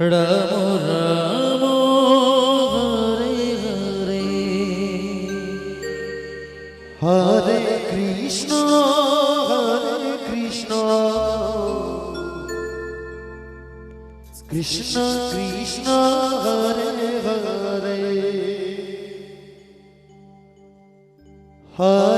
Ramo Ramo Hare Hare Hare Krishna Hare Krishna Krishna Krishna Hare Hare Hare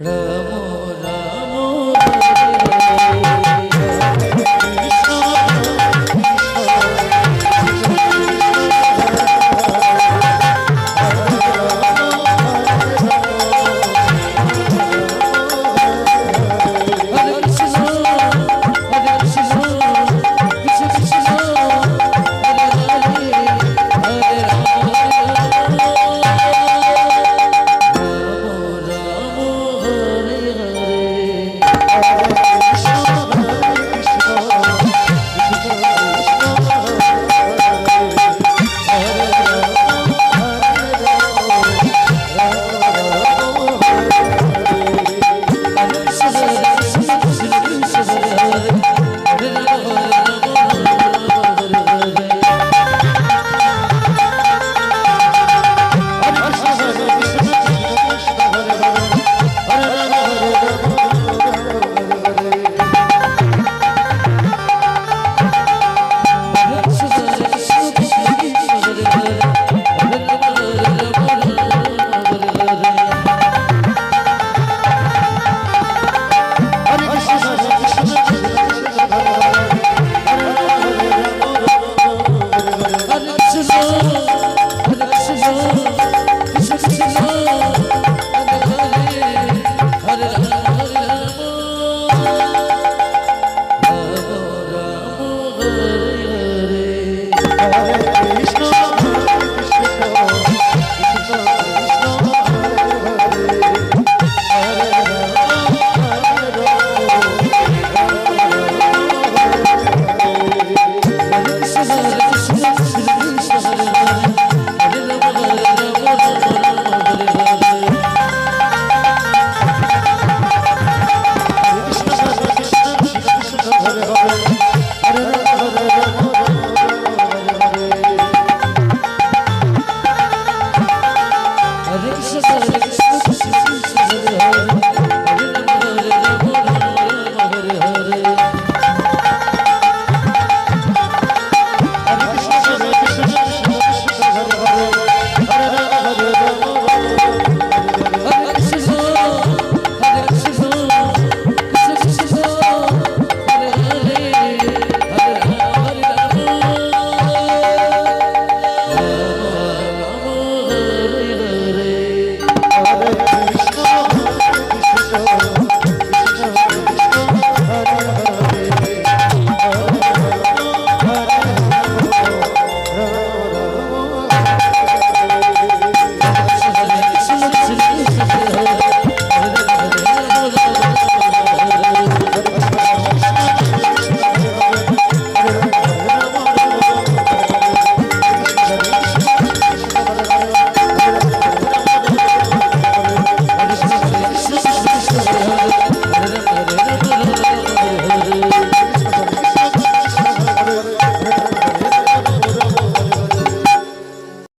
love.